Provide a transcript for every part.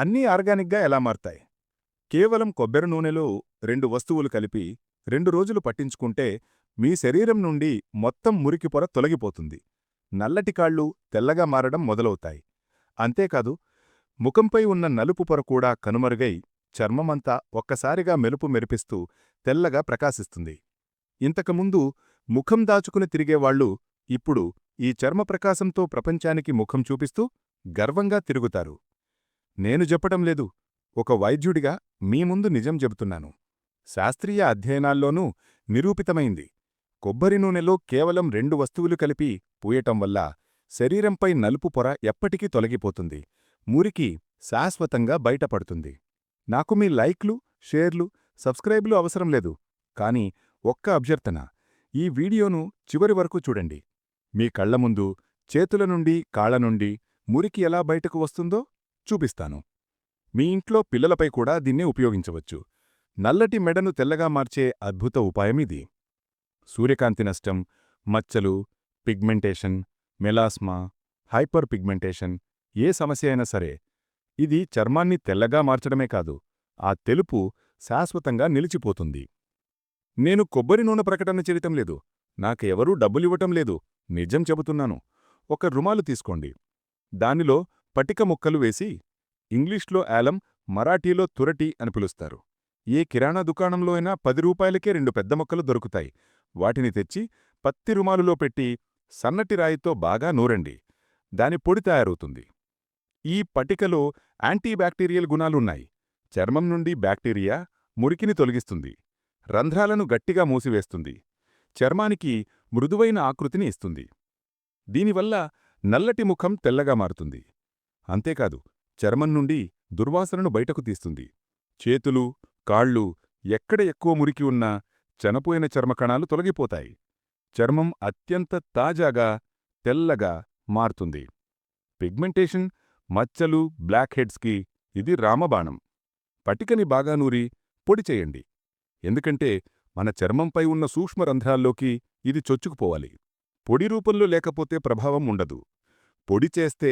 అన్నీ ఆర్గానిక్గా ఎలా మారతాయి? కేవలం కొబ్బరి నూనెలో రెండు వస్తువులు కలిపి రెండు రోజులు పట్టించుకుంటే మీ శరీరం నుండి మొత్తం మురికి పొర తొలగిపోతుంది. నల్లటి కాళ్ళు తెల్లగా మారడం మొదలవుతాయి. అంతేకాదు ముఖంపై ఉన్న నలుపు పొర కూడా కనుమరుగై చర్మమంతా ఒక్కసారిగా మెలుపు మెరిపిస్తూ తెల్లగా ప్రకాశిస్తుంది. ఇంతకుముందు ముఖం దాచుకుని తిరిగేవాళ్ళు ఇప్పుడు ఈ చర్మ ప్రకాశంతో ప్రపంచానికి ముఖం చూపిస్తూ గర్వంగా తిరుగుతారు. నేను చెప్పటం లేదు. ఒక వైద్యుడిగా మీ ముందు నిజం చెబుతున్నాను. శాస్త్రీయ అధ్యయనాల్లోనూ నిరూపితమైంది. కొబ్బరి నూనెలో కేవలం రెండు వస్తువులు కలిపి పూయటం వల్ల శరీరంపై నలుపు పొర ఎప్పటికీ తొలగిపోతుంది. మురికి శాశ్వతంగా బయటపడుతుంది. నాకు మీ లైక్లు షేర్లు సబ్స్క్రైబ్లు అవసరం లేదు. కానీ ఒక్క అభ్యర్థన. ఈ వీడియోను చివరి వరకు చూడండి. మీ కళ్ళ ముందు చేతుల నుండి కాళ్ళ నుండి మురికి ఎలా బయటకు వస్తుందో చూపిస్తాను. మీ ఇంట్లో పిల్లలపై కూడా దీన్నే ఉపయోగించవచ్చు. నల్లటి మెడను తెల్లగా మార్చే అద్భుత ఉపాయమిది సూర్యకాంతి నష్టం మచ్చలు పిగ్మెంటేషన్ మెలాస్మా హైపర్ పిగ్మెంటేషన్ ఏ సమస్య అయినా సరే ఇది చర్మాన్ని తెల్లగా మార్చడమే కాదు ఆ తెలుపు శాశ్వతంగా నిలిచిపోతుంది. నేను కొబ్బరి నూనె ప్రకటన చేయటం లేదు నాకు ఎవరూ డబ్బులివ్వటం లేదు నిజం చెబుతున్నాను. ఒక రుమాలు తీసుకోండి. దానిలో పటిక ముక్కలు వేసి ఇంగ్లీష్లో యాలం మరాఠీలో తురటి అని పిలుస్తారు. ఏ కిరాణా దుకాణంలో అయినా పది రూపాయలకే రెండు పెద్ద మొక్కలు దొరుకుతాయి. వాటిని తెచ్చి పత్తి రుమాలులో పెట్టి సన్నటి రాయితో బాగా నూరండి. దాని పొడి తయారవుతుంది. ఈ పటికలో యాంటీబ్యాక్టీరియల్ గుణాలున్నాయి చర్మం నుండి బ్యాక్టీరియా మురికిని తొలగిస్తుంది. రంధ్రాలను గట్టిగా మూసివేస్తుంది. చర్మానికి మృదువైన ఆకృతిని ఇస్తుంది. దీనివల్ల నల్లటి ముఖం తెల్లగా మారుతుంది. అంతేకాదు చర్మం నుండి దుర్వాసనను బయటకు తీస్తుంది. చేతులు కాళ్ళు ఎక్కడ ఎక్కువ మురికి ఉన్నా చనిపోయిన చర్మకణాలు తొలగిపోతాయి. చర్మం అత్యంత తాజాగా తెల్లగా మారుతుంది. పిగ్మెంటేషన్ మచ్చలు బ్లాక్ హెడ్స్కి ఇది రామబాణం. పటికని బాగా నూరి పొడి చేయండి. ఎందుకంటే మన చర్మంపై ఉన్న సూక్ష్మరంధ్రాల్లోకి ఇది చొచ్చుకుపోవాలి. పొడి రూపంలో లేకపోతే ప్రభావం ఉండదు. పొడి చేస్తే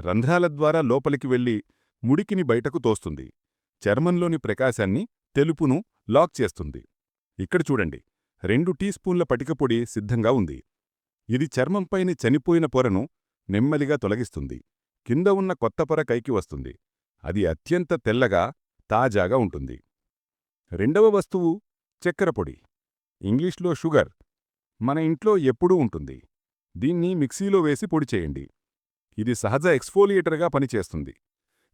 రంధ్రాల ద్వారా లోపలికి వెళ్ళి ముడికిని బయటకు తోస్తుంది. చర్మంలోని ప్రకాశాన్ని తెలుపును లాక్ చేస్తుంది. ఇక్కడ చూడండి రెండు టీ స్పూన్ల పటికపొడి సిద్ధంగా ఉంది. ఇది చర్మంపైని చనిపోయిన పొరను నెమ్మదిగా తొలగిస్తుంది. కింద ఉన్న కొత్త పొర కైకి వస్తుంది. అది అత్యంత తెల్లగా తాజాగా ఉంటుంది. రెండవ వస్తువు చక్కెర పొడి. ఇంగ్లీష్లో షుగర్. మన ఇంట్లో ఎప్పుడూ ఉంటుంది. దీన్ని మిక్సీలో వేసి పొడి చేయండి. ఇది సహజ ఎక్స్ఫోలియేటర్గా పనిచేస్తుంది.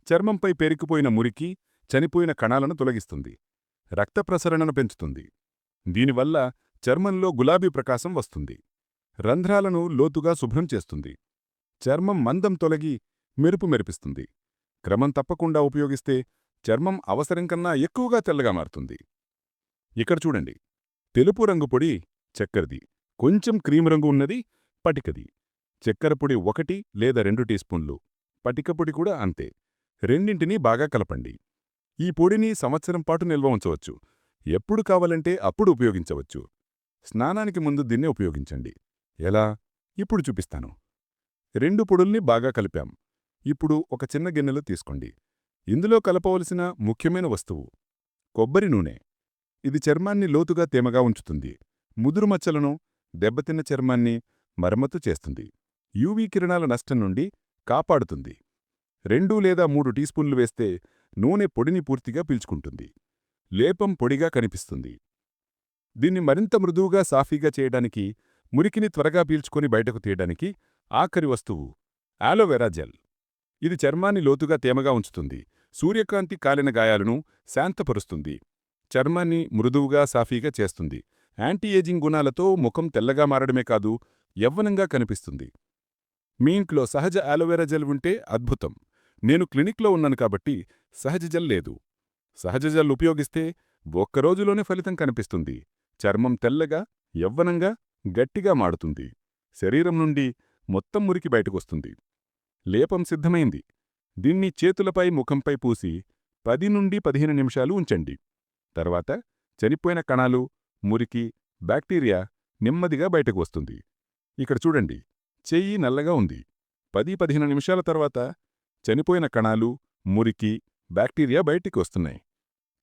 చర్మంపై పేరుకుపోయిన మురికి చనిపోయిన కణాలను తొలగిస్తుంది. రక్త ప్రసరణను పెంచుతుంది. దీనివల్ల చర్మంలో గులాబీ ప్రకాశం వస్తుంది. రంధ్రాలను లోతుగా శుభ్రం చేస్తుంది. చర్మం మందం తొలగి మెరుపు మెరిపిస్తుంది. క్రమం తప్పకుండా ఉపయోగిస్తే చర్మం అవసరం కన్నా ఎక్కువగా తెల్లగా మారుతుంది. ఇక్కడ చూడండి. తెలుపు రంగు పొడి చక్కెరది. కొంచెం క్రీమ్ రంగు ఉన్నది పటికది. చక్కెర పొడి ఒకటి లేదా రెండు టీ స్పూన్లు. పటికపొడి కూడా అంతే. రెండింటినీ బాగా కలపండి. ఈ పొడిని సంవత్సరం పాటు నిల్వ ఉంచవచ్చు. ఎప్పుడు కావాలంటే అప్పుడు ఉపయోగించవచ్చు. స్నానానికి ముందు దీన్నే ఉపయోగించండి. ఎలా? ఇప్పుడు చూపిస్తాను. రెండు పొడుల్ని బాగా కలిపాం. ఇప్పుడు ఒక చిన్న గిన్నెలో తీసుకోండి. ఇందులో కలపవలసిన ముఖ్యమైన వస్తువు కొబ్బరి నూనె. ఇది చర్మాన్ని లోతుగా తేమగా ఉంచుతుంది. ముదురు మచ్చలను దెబ్బతిన్న చర్మాన్ని మరమ్మతు చేస్తుంది. యూవీ కిరణాల నష్టం నుండి కాపాడుతుంది. రెండు లేదా మూడు టీస్పూన్లు వేస్తే నూనె పొడిని పూర్తిగా పీల్చుకుంటుంది. లేపం పొడిగా కనిపిస్తుంది. దీన్ని మరింత మృదువుగా సాఫీగా చేయడానికి మురికిని త్వరగా పీల్చుకొని బయటకు తీయడానికి ఆఖరి వస్తువు ఆలోవెరా జెల్. ఇది చర్మాన్ని లోతుగా తేమగా ఉంచుతుంది. సూర్యకాంతి కాలిన గాయాలను శాంతపరుస్తుంది. చర్మాన్ని మృదువుగా సాఫీగా చేస్తుంది. యాంటీ ఏజింగ్ గుణాలతో ముఖం తెల్లగా మారడమే కాదు యవ్వనంగా కనిపిస్తుంది. మీ ఇంట్లో సహజ ఆలోవెరా జెల్ ఉంటే అద్భుతం. నేను క్లినిక్లో ఉన్నాను కాబట్టి సహజ జెల్ లేదు. సహజ జెల్ ఉపయోగిస్తే ఒక్కరోజులోనే ఫలితం కనిపిస్తుంది. చర్మం తెల్లగా యవ్వనంగా గట్టిగా మాడుతుంది. శరీరం నుండి మొత్తం మురికి బయటకొస్తుంది. లేపం సిద్ధమైంది. దీన్ని చేతులపై ముఖంపై పూసి పది నుండి పదిహేను నిమిషాలు ఉంచండి. తర్వాత చనిపోయిన కణాలు మురికి బ్యాక్టీరియా నెమ్మదిగా బయటకు వస్తుంది. ఇక్కడ చూడండి. చెయ్యి నల్లగా ఉంది. పది పదిహేను నిమిషాల తర్వాత చనిపోయిన కణాలు మురికి బ్యాక్టీరియా బయటికి వస్తున్నాయి.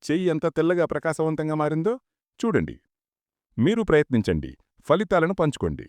చెయ్యి ఎంత తెల్లగా ప్రకాశవంతంగా మారిందో చూడండి. మీరు ప్రయత్నించండి. ఫలితాలను పంచుకోండి.